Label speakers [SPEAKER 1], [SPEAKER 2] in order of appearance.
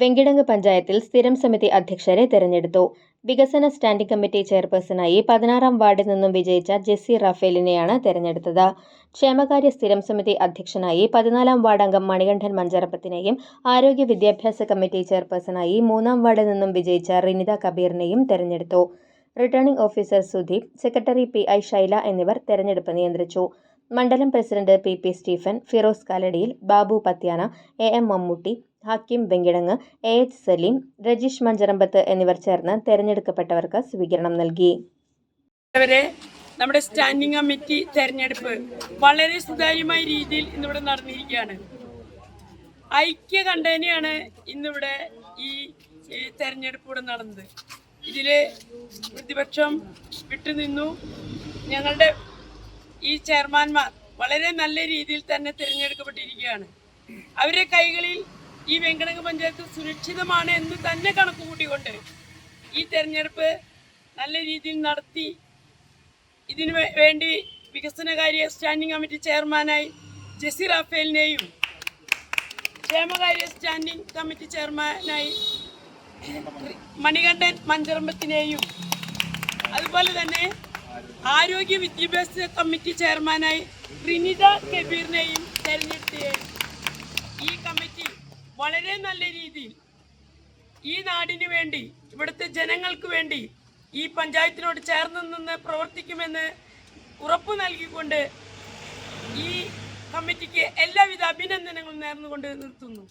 [SPEAKER 1] വെങ്കിടങ്ങ് പഞ്ചായത്തിൽ സ്ഥിരം സമിതി അധ്യക്ഷരെ തെരഞ്ഞെടുത്തു. വികസന സ്റ്റാൻഡിംഗ് കമ്മിറ്റി ചെയർപേഴ്സണായി പതിനാറാം വാർഡിൽ നിന്നും വിജയിച്ച ജെസ്സി റാഫേലിനെയാണ് തെരഞ്ഞെടുത്തത്. ക്ഷേമകാര്യ സ്ഥിരം സമിതി അധ്യക്ഷനായി പതിനാലാം വാർഡ് അംഗം മണികണ്ഠൻ മഞ്ചറപ്പത്തിനെയും ആരോഗ്യ വിദ്യാഭ്യാസ കമ്മിറ്റി ചെയർപേഴ്സണായി മൂന്നാം വാർഡിൽ നിന്നും വിജയിച്ച റിനിത കബീറിനെയും തെരഞ്ഞെടുത്തു. Returning officer Sudeep secretary P I Shaila എന്നിവർ തെരഞ്ഞെടുപ്പ് നിയന്ത്രിച്ചു. മണ്ഡലം president P P Stephen Firoz കാലടിയിൽ Babu Pathyana A M Mammootty Hakeem Venkitangu A. H. Saleem Rajeesh Mancharambath എന്നിവർ ചേർന്ന് തെരഞ്ഞെടുക്കപ്പെട്ടവർക്ക് സ്വീകരണം നൽകി.
[SPEAKER 2] നമ്മുടെ സ്റ്റാൻഡിംഗ് കമ്മിറ്റി തെരഞ്ഞെടുപ്പ് വളരെ സുതാര്യമായ രീതിയിൽ ഇന്നിവിടെ നടന്നിരിക്കുകയാണ്. ഐക്യ കണ്ടേനെയാണ് ഇന്നിവിടെ ഈ തെരഞ്ഞെടുപ്പ് ഇവിടെ നടന്നത്. ഇതിൽ പ്രതിപക്ഷം വിട്ടുനിന്നു. ഞങ്ങളുടെ ഈ ചെയർമാൻമാർ വളരെ നല്ല രീതിയിൽ തന്നെ തിരഞ്ഞെടുക്കപ്പെട്ടിരിക്കുകയാണ്. അവരുടെ കൈകളിൽ ഈ വെങ്കടങ്ങ് പഞ്ചായത്ത് സുരക്ഷിതമാണ് എന്ന് തന്നെ കണക്കുകൂട്ടിക്കൊണ്ട് ഈ തെരഞ്ഞെടുപ്പ് നല്ല രീതിയിൽ നടത്തി ഇതിനു വേണ്ടി വികസനകാര്യ സ്റ്റാൻഡിംഗ് കമ്മിറ്റി ചെയർമാനായി ജെസി റാഫേലിനെയും ക്ഷേമകാര്യ സ്റ്റാൻഡിംഗ് കമ്മിറ്റി ചെയർമാനായി മണികണ്ഠൻ മഞ്ചറമ്പത്തിനെയും അതുപോലെ തന്നെ ആരോഗ്യ വിദ്യാഭ്യാസ കമ്മിറ്റി ചെയർമാനായി റിനിത കബീറിനെയും കമ്മിറ്റി വളരെ നല്ല രീതിയിൽ ഈ നാടിനു വേണ്ടി ഇവിടുത്തെ ജനങ്ങൾക്ക് വേണ്ടി ഈ പഞ്ചായത്തിനോട് ചേർന്ന് നിന്ന് പ്രവർത്തിക്കുമെന്ന് ഉറപ്പ് നൽകിക്കൊണ്ട് ഈ കമ്മിറ്റിക്ക് എല്ലാവിധ അഭിനന്ദനങ്ങളും നേർന്നുകൊണ്ട് നിർത്തുന്നു.